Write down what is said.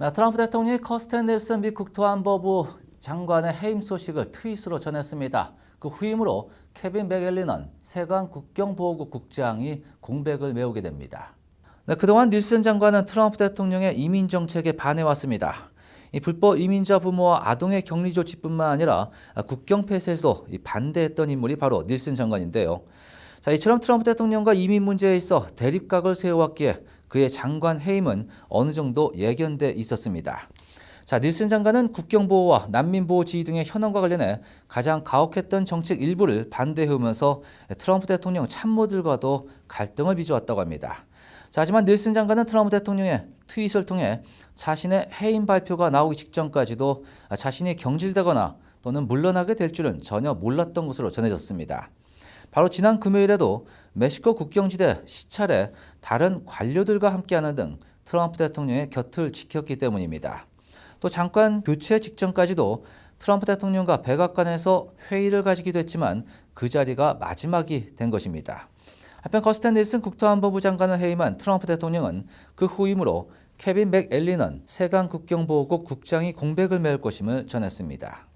네, 트럼프 대통령이 커스텐 닐슨 미 국토안보부 장관의 해임 소식을 트윗으로 전했습니다. 그 후임으로 케빈 맥앨리넌 세관 국경보호국 국장이 공백을 메우게 됩니다. 네, 그동안 닐슨 장관은 트럼프 대통령의 이민 정책에 반해왔습니다. 이 불법 이민자 부모와 아동의 격리 조치뿐만 아니라 국경 폐쇄에도 이 반대했던 인물이 바로 닐슨 장관인데요. 자, 이처럼 트럼프 대통령과 이민 문제에 있어 대립각을 세워왔기에 그의 장관 해임은 어느 정도 예견돼 있었습니다. 자, 닐슨 장관은 국경 보호와 난민 보호 지휘 등의 현안과 관련해 가장 가혹했던 정책 일부를 반대해오면서 트럼프 대통령 참모들과도 갈등을 빚어왔다고 합니다. 자, 하지만 닐슨 장관은 트럼프 대통령의 트윗을 통해 자신의 해임 발표가 나오기 직전까지도 자신이 경질되거나 또는 물러나게 될 줄은 전혀 몰랐던 것으로 전해졌습니다. 바로 지난 금요일에도 멕시코 국경지대 시찰에 다른 관료들과 함께하는 등 트럼프 대통령의 곁을 지켰기 때문입니다. 또 잠깐 교체 직전까지도 트럼프 대통령과 백악관에서 회의를 가지기도 했지만 그 자리가 마지막이 된 것입니다. 한편 커스텐 닐슨 국토안보부 장관을 해임한 트럼프 대통령은 그 후임으로 케빈 맥앨리넌 세관 국경보호국 국장이 공백을 메울 것임을 전했습니다.